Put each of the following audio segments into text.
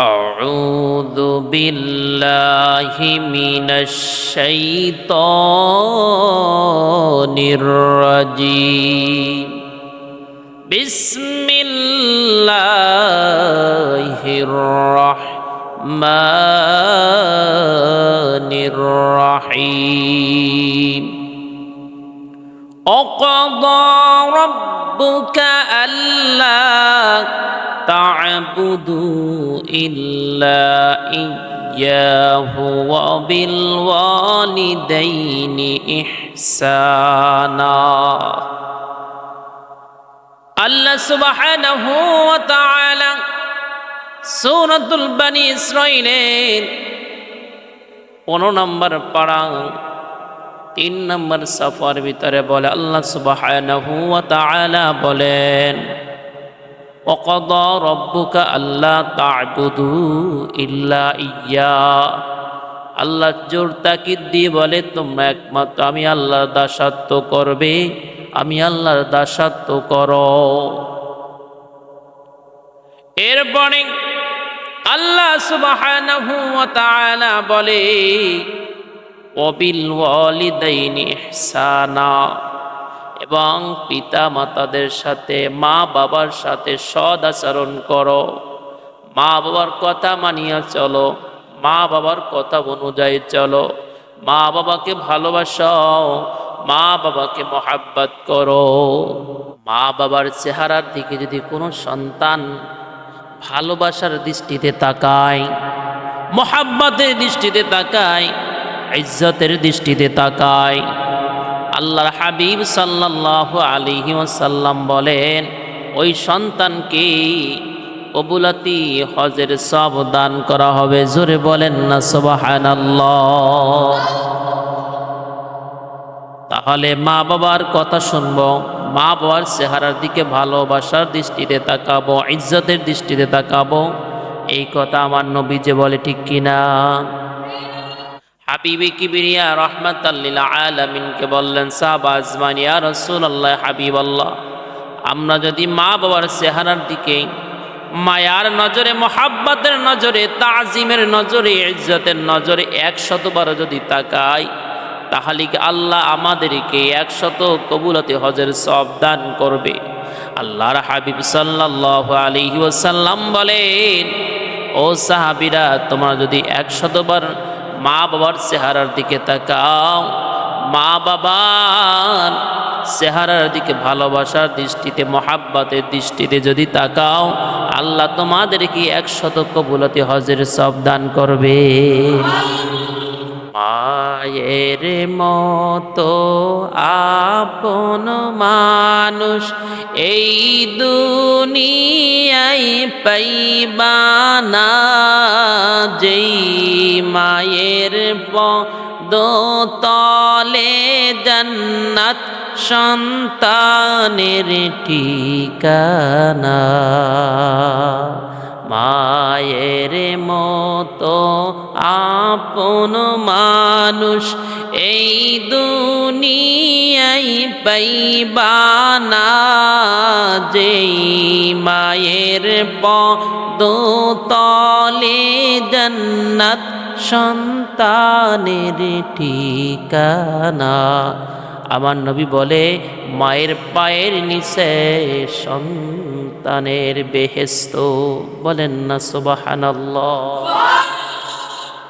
أعوذ بالله من الشيطان الرجيم. بسم الله الرحمن الرحيم. وقضى ربك تعبدوا إلا إياه وبالوالدين إحسانا আল্লাহ সুবহানাহু ওয়া তাআলা সূরাতুল বনি ইসরাঈলের 15 নম্বর পারা তিন নম্বর সফর ভিতরে বলে আল্লাহ সুবহানাহু ওয়া তাআলা বলেন وقضى ربك ألا تعبدوا إلا إياه আল্লাহ জোর তাকিদ দিয়ে বলে তোমরা একমাত্র আমি আল্লাহর দাসাত্ব করবে আমি আল্লাহর দাসাত্ব করো এরপরে আল্লাহ সুবহানাহু ওয়া তাআলা বলে ওবিল ওয়ালিদাইনি ইহসানা এবং পিতা মাতাদের সাথে, মা বাবার সাথে সদ আচরণ করো। মা বাবার কথা মানিয়া চলো, মা বাবার কথা অনুযায়ী চলো। মা বাবাকে ভালোবাসাও, মা বাবাকে মহাব্বত করো। মা বাবার চেহারার দিকে যদি কোনো সন্তান ভালোবাসার দৃষ্টিতে তাকায়, মহাব্বতের দৃষ্টিতে তাকায়, ইজ্জতের দৃষ্টিতে তাকায় আল্লাহর হাবিব সাল্লাহ আলিহি ওসাল্লাম বলেন, ওই সন্তানকে কবুলাতি হজের সব দান করা হবে। জোরে বলেন না সবাহান তাহলে মা বাবার কথা শুনব, মা বাবার চেহারার দিকে ভালোবাসার দৃষ্টিতে তাকাবো, ইজ্জতের দৃষ্টিতে তাকাবো। এই কথা আমার নবী যে বলে ঠিক কিনা? হাবিবি কিবিরিয়া রহমাতাল্লিল আলামিনকে বললেন, সাহাব আজমান, ইয়া রসুল্লাহ হাবিব আল্লাহ আমরা যদি মা বাবার চেহারার দিকে, মায়ার নজরে, মোহাব্বতের নজরে, তাজিমের নজরে, ইজ্জতের নজরে একশতবার যদি তাকাই, তাহলে কি আল্লাহ আমাদেরকে একশত কবুলতে হজের সব দান করবে? আল্লাহর হাবিব সাল্লাহ আলহি ওসাল্লাম বলেন, ও সাহাবিরা, তোমরা যদি একশতবার মা বাবার চেহারার দিকে তাকাও। মা বাবার চেহারার দিকে ভালোবাসার দৃষ্টিতে, মহাব্বাতের দৃষ্টিতে যদি তাকাও, আল্লাহ তোমাদেরকে একশত কবুলতে হজের সব দান করবে। মায়ের মতো আপন মানুষ এই দুনিয়ায় পাইবানা যেই মায়ের পদতলে জন্নত সন্তানের ঠিকানা। মায়ের মতো আপন মানুষ এই দুনিয়ায় পাইবানা যেই মায়ের পদতলে জন্নত সন্তানের ঠিকানা। আমার নবী বলে, মায়ের পায়ের নিচে সন্তানের বেহেস্ত বলেন না, সুবহানাল্লাহ।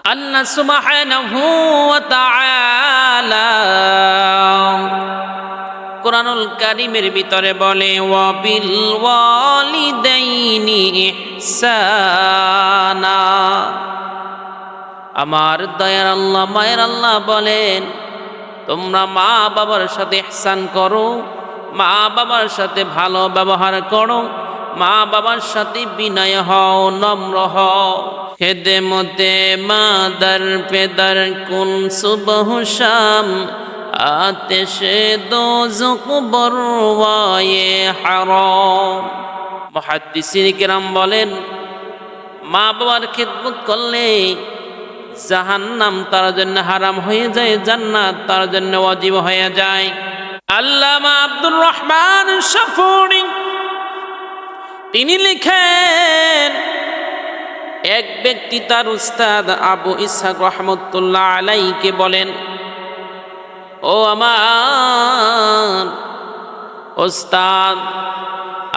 আল্লাহ তাআলা। কোরআনুল কারিমের ভিতরে বলে, ওয়াবিল ওয়ালিদাইনি ইহসানা। আমার দয়ার আল্লাহ, মায়ের আল্লাহ বলেন, তোমরা মা বাবার সাথে ইহসান করো মা বাবার সাথে ভালো ব্যবহার করো। মা বাবার সাথে বিনয় হও, নম্র হও। খেদে মতে মাদার পেদার কোন সুবহ শাম। আতেশে দোজক বরওয়ায়ে হারাম। মুহাদ্দিসিন কিরাম বলেন, মা বাবার খেদমত করলে জাহান্নাম তার জন্য হারাম হয়ে যায়, জান্নাত তার জন্য অজীব হয়ে যায়। আল্লামা আব্দুর রহমান শাফুরি তিনি লিখেন, এক ব্যক্তি তার উস্তাদ আবু ইসাক রহমতুল্লাহ আলাইকে বলেন, ও আমার ওস্তাদ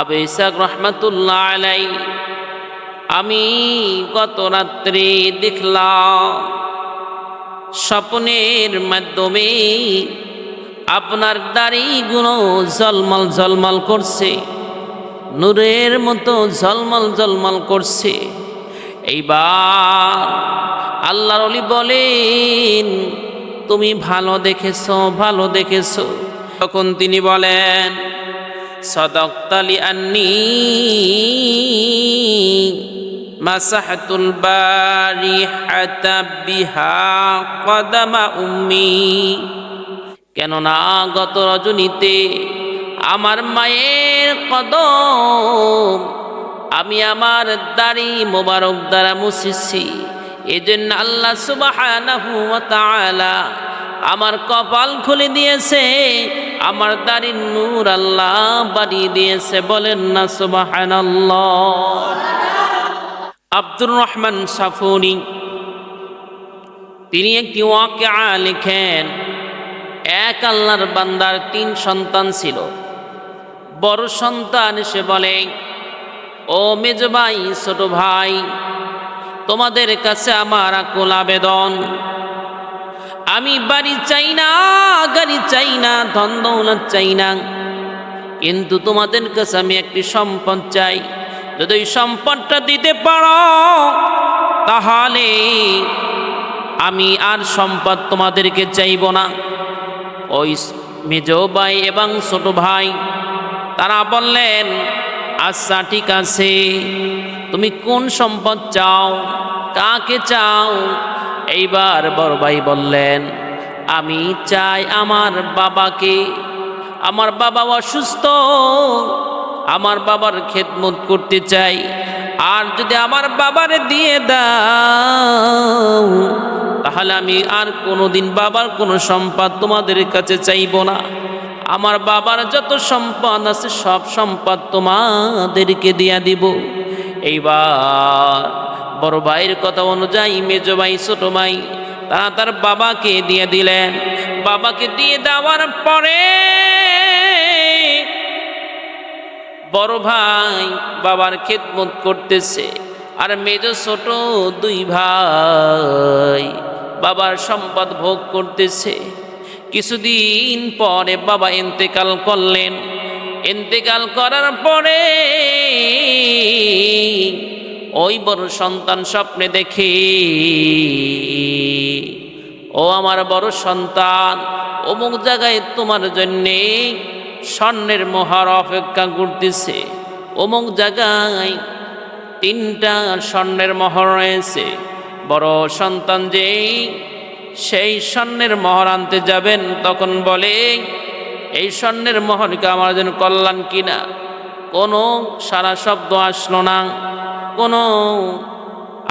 আবু ইসাক রহমতুল্লাহ আলাই, আমি গত রাত্রে দেখলাম, স্বপ্নের মাধ্যমে আপনার দাড়িগুলো জলমল জলমল করছে, নূরের মতো ঝলমল ঝলমল করছে। এইবার আল্লাহর অলি বলেন, তুমি ভালো দেখেছ ভালো দেখেছ। তখন তিনি বলেন সদক্তালি আন্নি মাসাহাতুল বারি হাতা বিহা কদামা উম্মি। কেননা গত রজনীতে আমার মায়ের কদম, আমি আমার দাড়ি মোবারক দ্বারা মুছেছি। এই জন্য আল্লাহ তাআলা আমার কপাল খুলে দিয়েছে, আমার দাড়ির নূর আল্লাহ বাড়িয়ে দিয়েছে। বলেন না, সুবহানাল্লাহ। আব্দুর রহমান সাফুরি তিনি একটি ওয়াকিয়া লিখেন এক আল্লাহর বান্দার তিন সন্তান ছিল। বড় সন্তান সে বলে, ও মেজ ভাই ছোট ভাই, তোমাদের কাছে আমার আকুল আবেদন। আমি বাড়ি চাই না, গাড়ি চাই না, ধন দৌলত চাই না, কিন্তু তোমাদের কাছে আমি একটি সম্পদ চাই। যদি ওই সম্পদটা দিতে পারো, তাহলে আমি আর সম্পদ তোমাদেরকে চাইব না। ওই মেজ ভাই এবং ছোট ভাই, তারা বললেন আচ্ছা ঠিক আছে, তুমি কোন সম্পদ চাও, কাকে চাও? এইবার বড় ভাই বললেন, আমি চাই আমার বাবাকে, আমার বাবা অসুস্থ, আমার বাবার খেদমত করতে চাই আর যদি আমার বাবারে দিয়ে দাও, তাহলে আমি আর কোনোদিন বাবার কোনো সম্পদ তোমাদের কাছে চাইব না। আমার বাবার যত সম্পদ আছে সব সম্পদ তোমাদেরকে দিয়া দিব। এইবার বড় ভাইয়ের কথা অনুযায়ী মেজ ভাই, ছোট ভাই, তারা তার বাবাকে দিয়ে দিলেন। বাবাকে দিয়ে দেওয়ার পরে বড় ভাই বাবার খেদমত করতেছে, আর মেজ ছোট দুই ভাই বাবার সম্পদ ভোগ করতেছে। কিছুদিন পরে বাবা ইন্তেকাল করলেন। ইন্তেকাল করার পরে ওই বড় সন্তান স্বপ্নে দেখে, ও আমার বড় সন্তান, অমুক জায়গায় তোমার জন্যে স্বর্ণের মহার অপেক্ষা করতেছে। অমুক জায়গায় তিনটা স্বর্ণের মহর রয়েছে। বড় সন্তান যেই, সেই স্বর্ণের মহর আনতে যাবেন, তখন বলে, এই স্বর্ণের মহরকে আমার যেন কল্যাণ কিনা? কোনো সারা শব্দ আসলো না, কোনো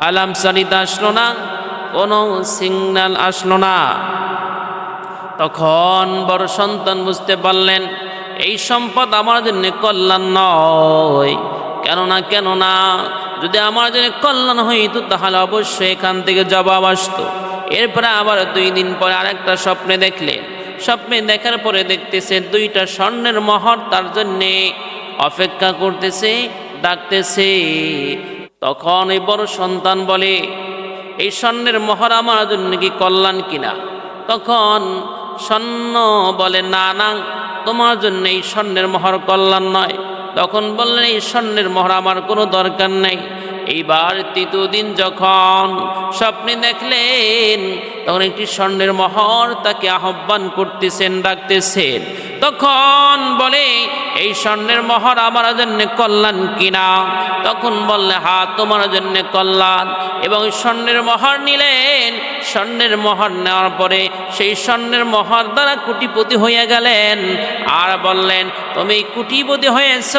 আলাম সারিত আসলো না, কোনো সিগন্যাল আসলো না। তখন বড় সন্তান বুঝতে পারলেন এই সম্পদ আমার জন্য কল্যাণ নয়। কেননা কেননা, যদি আমার জন্য কল্যাণ হইতো, তাহলে অবশ্যই এখান থেকে জবাব আসতো। এরপরে আবার দুই দিন পরে আরেকটা স্বপ্নে দেখলে। স্বপ্নে দেখার পরে দেখতেছে, দুইটা স্বর্ণের মহর তার জন্যে অপেক্ষা করতেছে, ডাকতেছে। তখন এই বড় সন্তান বলে, এই স্বর্ণের মহর আমার জন্য কি কল্যাণ কিনা? তখন স্বর্ণ বলে, না না, তোমার জন্য এই স্বর্ণের মহর কল্যাণ নয়। তখন বললেন, এই স্বর্ণের মহর আমার কোনো দরকার নেই। এইবার তৃতীয় দিন যখন স্বপ্নে দেখলেন, তখন একটি স্বর্ণের মহর তাকে আহ্বান করতেছেন, ডাকতেছেন। তখন বলে, এই স্বর্ণের মহর আমার জন্য কল্যাণ কিনা? তখন বললে, হা, তোমার জন্য কল্যাণ। এবং স্বর্ণের মহর নিলেন। স্বর্ণের মহর নেওয়ার পরে সেই স্বর্ণের মহর দ্বারা কুটিপতি হয়ে গেলেন। আর বললেন, তুমি কুটিপতি হয়েছ,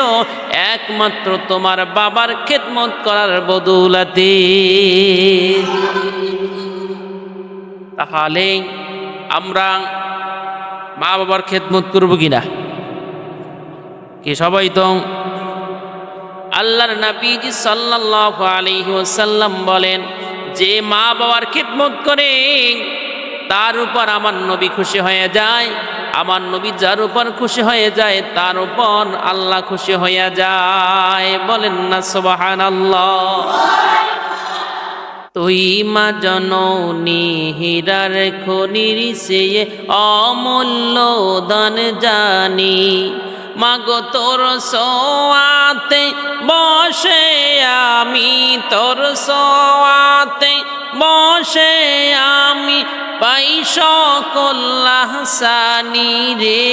একমাত্র তোমার বাবার খেদমত করার বদৌলাতে। তাহলে আমরা মা বাবার খেদমত করব কিনা? কি সবাই তো আল্লাহর নবীজি সাল্লাল্লাহু আলাইহি ওয়াসাল্লাম বলেন, যে মা বাবার খিদমত করে, তার উপর আমার নবী খুশি হয়ে যায়, আমার নবী যার উপর খুশি হয়ে যায়, তার উপর আল্লাহ খুশি হয়ে যায়। বলেন না, সুবহানাল্লাহ। তুই মা জননী হীরার খনির সে অমূল্য দান জানি। মাগো তোর সোয়াতে বসে আমি তোর সোয়াতে বসে আমি পাই সকল হাসানি রে।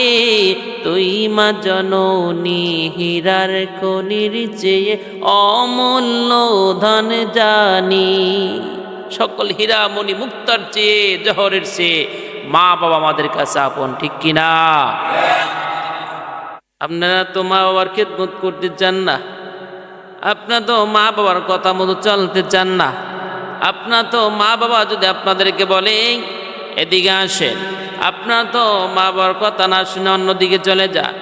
তুই মা জননী হীরার কনির চেয়ে অমূল্য ধন জানি। সকল হীরা মণি মুক্তার চেয়ে জহরের চেয়ে মা বাবা আমাদের কাছে আপন, ঠিক কিনা? আপনারা তো মা বাবার খেদমত করতে চান না। আপনার তো মা বাবার কথা মতো চলতে চান না। আপনার তো মা বাবা যদি আপনাদেরকে বলে এদিকে আসেন। আপনার তো মা বাবার কথা না শুনে অন্যদিকে চলে যান।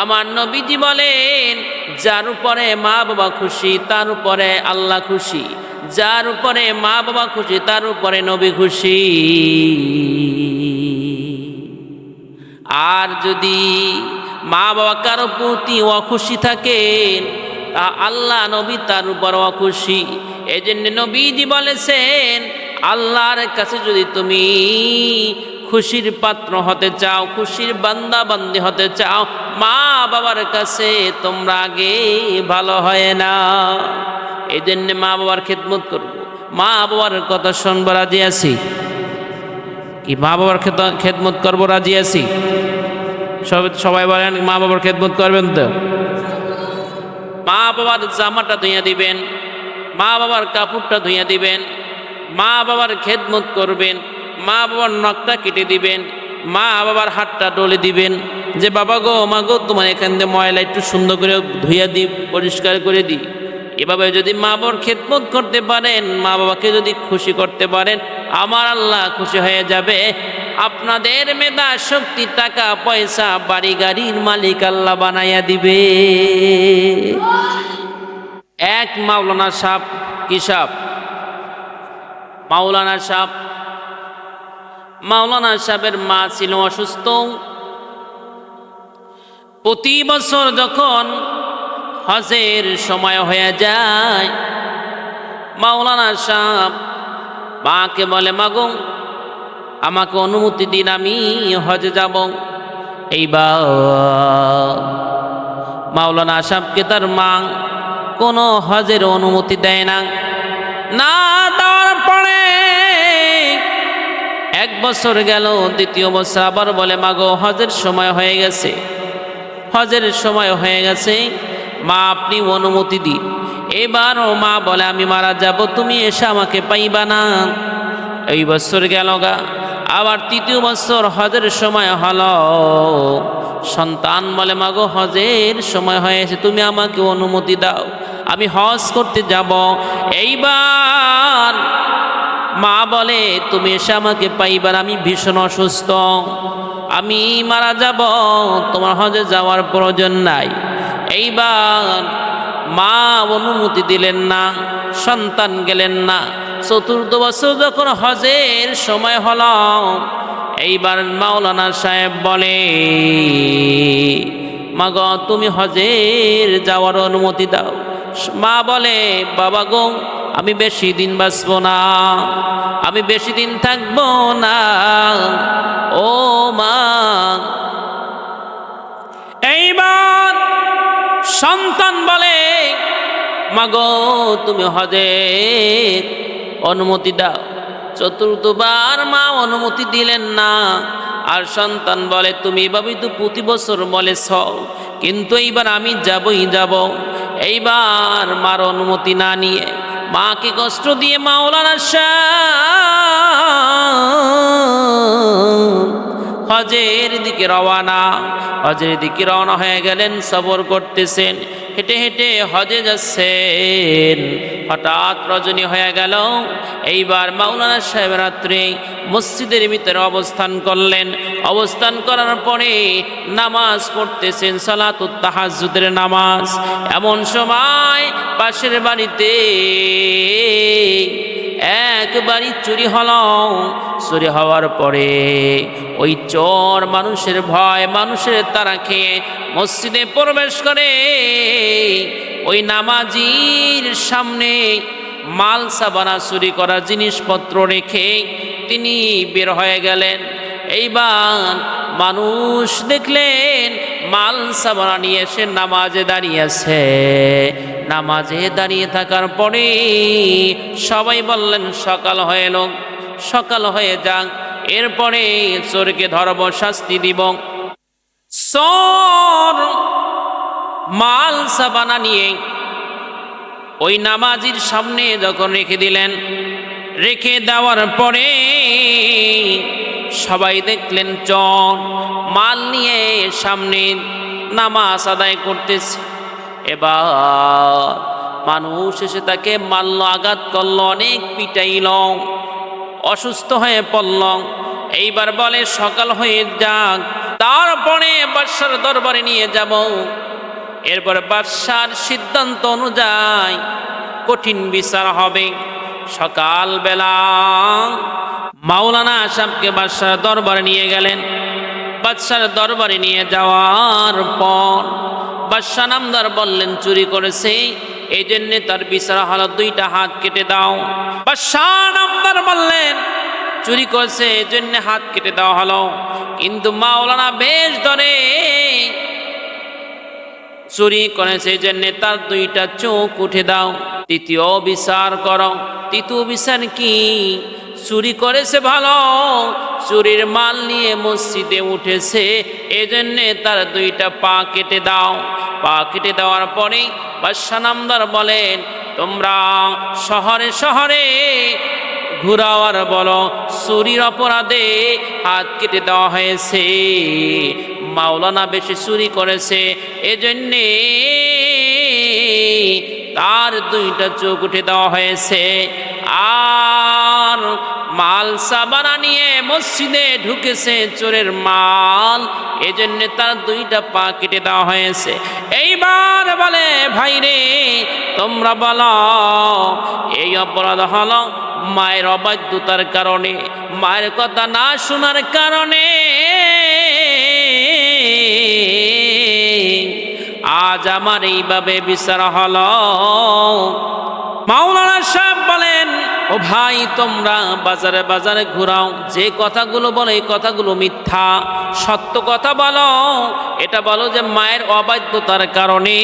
আমার নবীজি বলেন, যার উপরে মা বাবা খুশি, তার উপরে আল্লাহ খুশি। যার উপরে মা বাবা খুশি, তার উপরে নবী খুশি। আর যদি মা বাবা কারও প্রতি অখুশি থাকেন তা আল্লাহ নবী তার উপর অখুশি। এই জন্য নবীজি বলেছেন, আল্লাহর কাছে যদি তুমি খুশির পাত্র হতে চাও, খুশির বান্দা বান্দি হতে চাও, মা বাবার কাছে তোমরা আগে ভালো হয় না। এই জন্যে মা বাবার খেদমত করব। মা বাবার কথা শুনব, রাজি আছি? কি মা বাবার খেদমত করব, রাজি আছি? সব- সবাই বলেন, মা বাবার খেদমত করবেন তো। মা বাবার জামাটা ধুইয়া দিবেন, মা বাবার কাপড়টা ধুইয়া দিবেন, মা বাবার খেদমত করবেন, মা বাবার নখটা কেটে দিবেন, মা বাবার হাতটা ডলে দিবেন, যে বাবা গো, মা গো, তোমার এখান দিয়ে ময়লা একটু সুন্দর করে ধুইয়া দিই পরিষ্কার করে দিই এভাবে যদি মা বাবার খেদমত করতে পারেন, মা বাবাকে যদি খুশি করতে পারেন, আমার আল্লাহ খুশি হয়ে যাবে। আপনাদের মেধা শক্তি, টাকা, পয়সা, বাড়ি গাড়ির মালিক আল্লাহ বানাইয়া দিবে। এক মাওলানা সাপ কি সাপ মাওলানা সাপ মাওলানা সাহেবের মা ছিল অসুস্থ। প্রতি বছর যখন হজের সময় হয়ে যায়, মাওলানা সাহেব মাকে বলে, মাগো আমাকে অনুমতি দিন, আমি হজে যাব। এইবার মাওলানা সাহেবকে তার মা কোনো হজের অনুমতি দেয় না। না দেওয়ার পরে এক বছর গেল, দ্বিতীয় বছর আবার বলে, মাগো, হজের সময় হয়ে গেছে। হজের সময় হয়ে গেছে। মা, আপনি অনুমতি দিন। এবারও মা বলে, আমি মারা যাব, তুমি এসে আমাকে পাইবা না। এই বছর গেল গা। আবার তৃতীয় বছর হজের সময় হলো। সন্তান বলে, মাগো, হজের সময় হয়েছে তুমি আমাকে অনুমতি দাও, আমি হজ করতে যাব। এইবার মা বলে, তুমি এসে আমাকে পাইবার, আমি ভীষণ অসুস্থ, আমি মারা যাব, তোমার হজে যাওয়ার প্রয়োজন নাই। এইবার মা অনুমতি দিলেন না, সন্তান গেলেন না চতুর্থ বছর যখন হজের সময় হল, এইবার মাওলানা সাহেব বলে, মাগ, তুমি হজের যাওয়ার অনুমতি দাও। মা বলে, বাবা গো, আমি বেশি দিন বাঁচব না, আমি বেশি দিন থাকব না। ও মা, এইবার সন্তান বলে, মাগো, তুমি হজের অনুমতি দাও। চতুর্থবার মা অনুমতি দিলেন না। আর সন্তান বলে, তুমি এভাবেই তো প্রতি বছর বলে বলেছ কিন্তু এইবার আমি যাবই যাব। এইবার মার অনুমতি না নিয়ে মাকে কষ্ট দিয়ে মাওলানা হজের দিকে রওয়ানা, হজের দিকে রওনা হয়ে গেলেন, সবর করতেছেন। হেঁটে হেঁটে হজে যাচ্ছেন। হঠাৎ রজনী হয়ে গেল। এইবার মাওলানা সাহেব রাত্রে মসজিদের ভিতরে অবস্থান করলেন। অবস্থান করার পরে নামাজ পড়তেছেন, সালাতুত নামাজ। এমন সময় পাশের বাড়িতে একবারই চুরি হলো, চুরি হওয়ার পরে ওই চোর মানুষের ভয়, মানুষের তারা খেয়ে মসজিদে প্রবেশ করে। ওই নামাজির সামনে মাল সাবানা চুরি করা জিনিসপত্র রেখে তিনি বের হয়ে গেলেন। এইবার মানুষ দেখলেন, মাল সাবানা নিয়ে এসে নামাজে দাঁড়িয়ে আছে। নামাজে দাঁড়িয়ে থাকার পরে সবাই বললেন, সকাল হয়ে এলো সকাল হয়ে যাক, এরপরে চোরকে ধরব, শাস্তি দিব। চোর মাল সাবানা নিয়ে ওই নামাজির সামনে যখন রেখে দিলেন, রেখে দেওয়ার পরে সবাই দেখলেন, চর মাল নিয়ে সামনে নামাজ আদায় করতেছে। এবার মানুষ এসে তাকে মারল, আঘাত করল, অনেক পিটাইল, অসুস্থ হয়ে পড়ল। এইবার বলে, সকাল হয়ে যাক, তারপরে বাদশার দরবারে নিয়ে যাব। এরপর বাদশার সিদ্ধান্ত অনুযায়ী কঠিন বিচার হবে। সকালবেলা মাওলানা আসামকে বাদশার দরবারে নিয়ে গেলেন। বাদশার দরবারে নিয়ে যাওয়ার পর বাদশাহ নামদার বললেন, চুরি করেছে। এই জন্যে তার বিচার হলো দুইটা হাত কেটে দাও। বাদশাহ নামদার বললেন, চুরি করেছে এই জন্য হাত কেটে দেওয়া হলো। কিন্তু মাওলানা বেশ ধরে চুরি করেছে যে নেতার দুইটা চোখ উঠে দাও। তৃতীয় বিচার করো। তৃতীয় বিচার কি? চুরি করেছে ভালো। চুরির মাল নিয়ে মসজিদে উঠেছে, এজন্যে তার দুইটা পা কেটে দাও। পা কেটে দেওয়ার পরে বাদশা নামদার বলেন, তোমরা শহরে শহরে ঘুরাও আর বলো, চুরির অপরাধে হাত কেটে দেওয়া হয়েছে। মাওলানা বেশি চুরি করেছে, এজন্যে তার দুইটা চোখ উঠে দেওয়া হয়েছে। আর মাল সাবানা নিয়ে মসজিদে ঢুকেছে চোরের মাল। এজন্য তার দুইটা পা কেটে দেওয়া হয়েছে। এইবার বলে, ভাই রে, তোমরা বলো, এই অপরাধ হলো মায়ের অবাধ্যতার কারণে, মায়ের কথা না শোনার কারণে। আজ আমার এইভাবে বিচার হলো। মাওলানা সাহেব বলেন ও ভাই, তোমরা বাজারে বাজারে ঘুরাও। যে কথাগুলো বলো, এই কথাগুলো মিথ্যা। সত্য কথা বলো, এটা বলো যে মায়ের অবাধ্যতার কারণে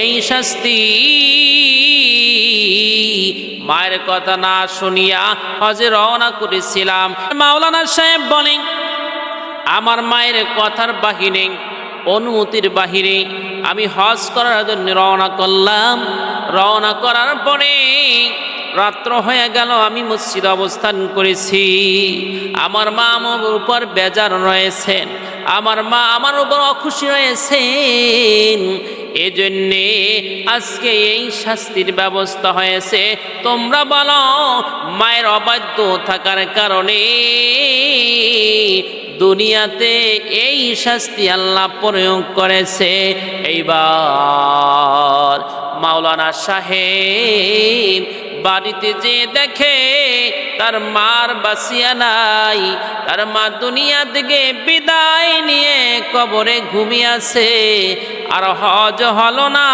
এই শাস্তি মায়ের কথা না শুনিয়া হজে রওনা করেছিলাম। মাওলানা সাহেব বলেন, আমার মায়ের কথার বাহিরে, অনুমতির বাহিরে আমি হজ করার জন্য রওনা করলাম। রওনা করার পরে রাত্র হয়ে গেল, আমি মসজিদ অবস্থান করেছি। আমার মা আমার উপর বেজার রয়েছেন। আমার মা আমার উপর অখুশি রয়েছেন। এজন্যে আজকে এই শাস্তির ব্যবস্থা হয়েছে। তোমরা বলো, মায়ের অবাধ্য থাকার কারণে দুনিয়াতে এই শাস্তি আল্লাহ প্রয়োগ করেছে। এইবার মাওলানা সাহেব বাড়িতে যে দেখে তার মার বাসিয়া নাই, তার মা দুনিয়া থেকে বিদায় নিয়ে কবরে ঘুমিয়েছে। আর হজ হলো না,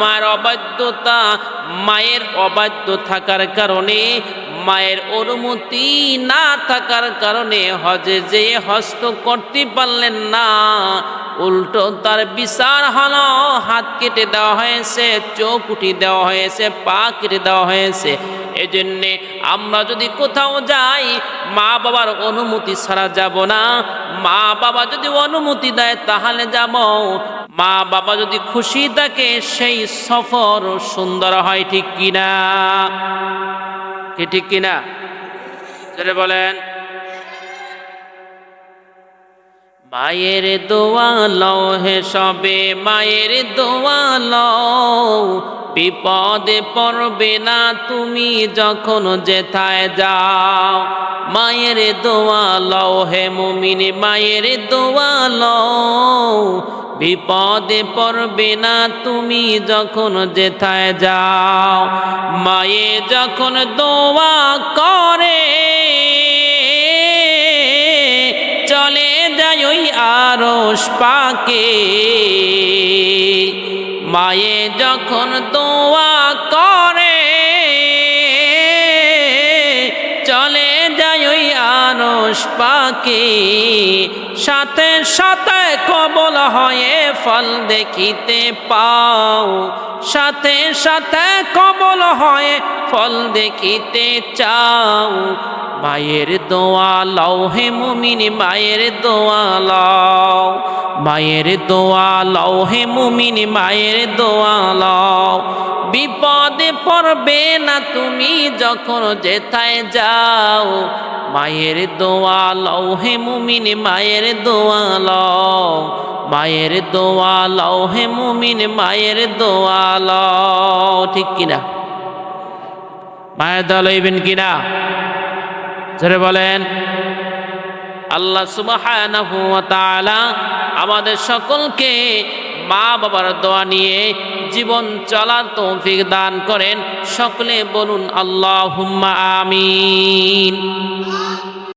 মায়ের অবাধ্যতা, মায়ের অবাধ্য থাকার কারণে, মায়ের অনুমতি না থাকার কারণে হজে যে হস্ত করতে পারলেন না। উল্টো তার বিচার হলো, হাত কেটে দেওয়া হয়েছে, চোখ উঠি দেওয়া হয়েছে, পা কেটে দেওয়া হয়েছে। এজন্যে আমরা যদি কোথাও যাই, মা বাবার অনুমতি ছাড়া যাব না। মা বাবা যদি অনুমতি দেয়, তাহলে যাব। মা বাবা যদি খুশি থাকে, সেই সফর সুন্দর হয়, ঠিক কিনা? ঠিক কিনা? বলেন। মায়ের দোয়া লও হে সবে, মায়ের দোয়া লও। বিপদে পড়বে না তুমি যখন যেথায় যাও। মায়ের দোয়া লও হে মুমিন, মায়ের দোয়া লও। বিপদে পড়বে না তুমি যখন যেথায় যাও। মায়ে যখন দোয়া করে ওই আরস পাকে। মায়ে যখন দোয়া করে, চলে যায় ওই আরস পাকে। সাথে সাথে কবল হয়ে ফল দেখিতে পাও। সাথে সাথে কবল হয়, ফল দেখিতে চাও। মায়ের দোয়া লও হে মুমিন, মায়ের দোয়া লও। মায়ের দোয়া লও হে মুমিন, মায়ের দোয়া লও। বিপদে পড়বে না তুমি যখন যেথায় যাও। মায়ের দোয়া লও হে মুমিন, মায়ের দোয়া লও। মায়ের দোয়া হে মুমিন, মায়ের দোয়া লও। ঠিক কিনা? মায়ের দোয়া লইবেন কিনা? জোরে বলেন। আল্লাহ ওয়া আমাদের সকলকে মা বাবার দোয়া নিয়ে জীবন চলার তৌফিক দান করেন। সকলে বলুন, আল্লাহুম্মা আমিন।